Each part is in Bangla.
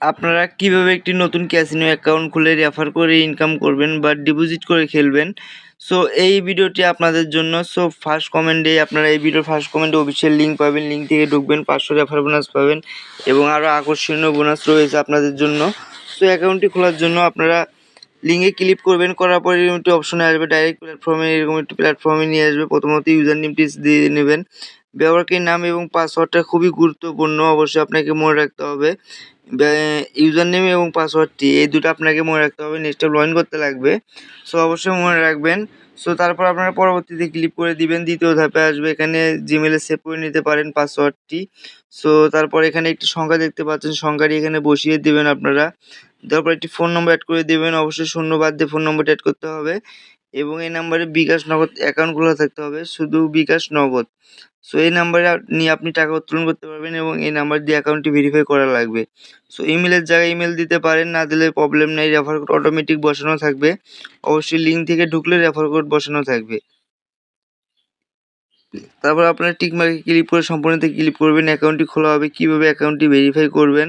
আপনারা কীভাবে একটি নতুন ক্যাসিনো অ্যাকাউন্ট খুলে রেফার করে ইনকাম করবেন বা ডিপোজিট করে খেলবেন? সো এই ভিডিওটি আপনাদের জন্য। সো ফার্স্ট কমেন্টে আপনারা এই ভিডিওর ফার্স্ট কমেন্টে অফিসিয়াল লিঙ্ক পাবেন। লিঙ্ক থেকে ঢুকবেন, পাঁচশো রেফার বোনাস পাবেন এবং আরও আকর্ষণীয় বোনাস রয়েছে আপনাদের জন্য। সো অ্যাকাউন্টটি খোলার জন্য আপনারা লিঙ্কে ক্লিক করবেন। করার পরে এরকম একটি অপশনে আসবে। ডাইরেক্ট প্ল্যাটফর্মে এরকম একটি প্ল্যাটফর্মে নিয়ে আসবে। প্রথমত ইউজার নেমটি দিয়ে নেবেন। ব্যবহারকারীর নাম এবং পাসওয়ার্ডটা খুবই গুরুত্বপূর্ণ, অবশ্যই আপনাকে মনে রাখতে হবে। ইউজার নেম এবং পাসওয়ার্ডটি এই দুটো আপনাকে মনে রাখতে হবে নেক্সটে লগ করতে লাগবে। সো অবশ্যই মনে রাখবেন। সো তারপর আপনারা পরবর্তীতে ক্লিক করে দিবেন, দ্বিতীয় ধাপে আসবে এখানে জিমেলে সেভ করে নিতে পারেন পাসওয়ার্ডটি সো তারপর এখানে একটি সংখ্যা দেখতে পাচ্ছেন, সংখ্যাটি এখানে বসিয়ে দিবেন আপনারা। তারপর একটি ফোন নম্বর অ্যাড করে দেবেন, অবশ্যই শূন্য বাদ দিয়ে ফোন নম্বরটি অ্যাড করতে হবে। এবং এই নাম্বারে বিকাশ নগদ অ্যাকাউন্ট খোলা থাকতে হবে, শুধু বিকাশ নগদ। সো এই নাম্বারে নিয়ে আপনি টাকা উত্তোলন করতে পারবেন এবং এই নাম্বার দিয়ে অ্যাকাউন্টটি ভেরিফাই করা লাগবে। সো ইমেলের জায়গায় ইমেল দিতে পারেন, না দিলে প্রবলেম নেই রেফার কোড অটোমেটিক বসানো থাকবে। অবশ্যই লিঙ্ক থেকে ঢুকলে রেফার কোড বসানো থাকবে। তারপর আপনার টিক মার্কে ক্লিক করে সম্পূর্ণতে ক্লিক করবেন অ্যাকাউন্টটি খোলা হবে, কীভাবে অ্যাকাউন্টটি ভেরিফাই করবেন,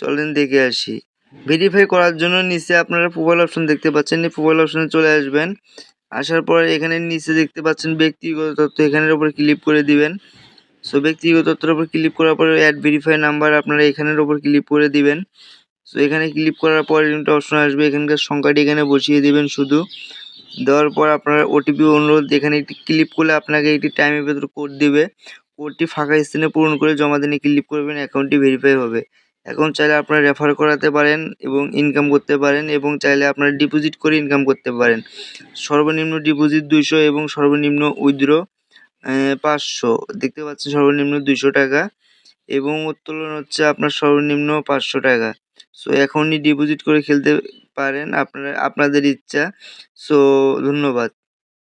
চলেন দেখে আসি। ভেরিফাই করার জন্য নিচে আপনারা প্রোফাইল অপশন দেখতে পাচ্ছেন। এই প্রোফাইল অপশনে চলে আসবেন। আসার পর এখানে নিচে দেখতে পাচ্ছেন ব্যক্তিগত তথ্য। এখানের উপর ক্লিক করে দিবেন। সো ব্যক্তিগত তথ্যের উপর ক্লিক করার পরে অ্যাড ভেরিফাই নাম্বার আপনারা এখানের উপর ক্লিক করে দিবেন। সো এখানে ক্লিক করার পর একটা অপশন আসবে। এখানকার সংখ্যাটি এখানে বসিয়ে দিবেন শুধু। দেওয়ার পর আপনার ওটিপি অনুরোধ এখানে একটি ক্লিক করলে আপনাকে একটি টাইমের ভেতর কোড দিবে। কোডটি ফাঁকা স্থানে পূরণ করে জমা দিনে ক্লিক করবেন। অ্যাকাউন্টটি ভেরিফাই হবে। এখন চাইলে আপনারা রেফার করাতে পারেন এবং ইনকাম করতে পারেন এবং চাইলে আপনারা ডিপোজিট করে ইনকাম করতে পারেন। সর্বনিম্ন ডিপোজিট দুইশো এবং সর্বনিম্ন উইথড্র পাঁচশো। দেখতে পাচ্ছেন সর্বনিম্ন দুইশো টাকা এবং উত্তোলন হচ্ছে আপনার সর্বনিম্ন পাঁচশো টাকা। সো এখনই ডিপোজিট করে খেলতে পারেন আপনারা, আপনাদের ইচ্ছা। সো ধন্যবাদ।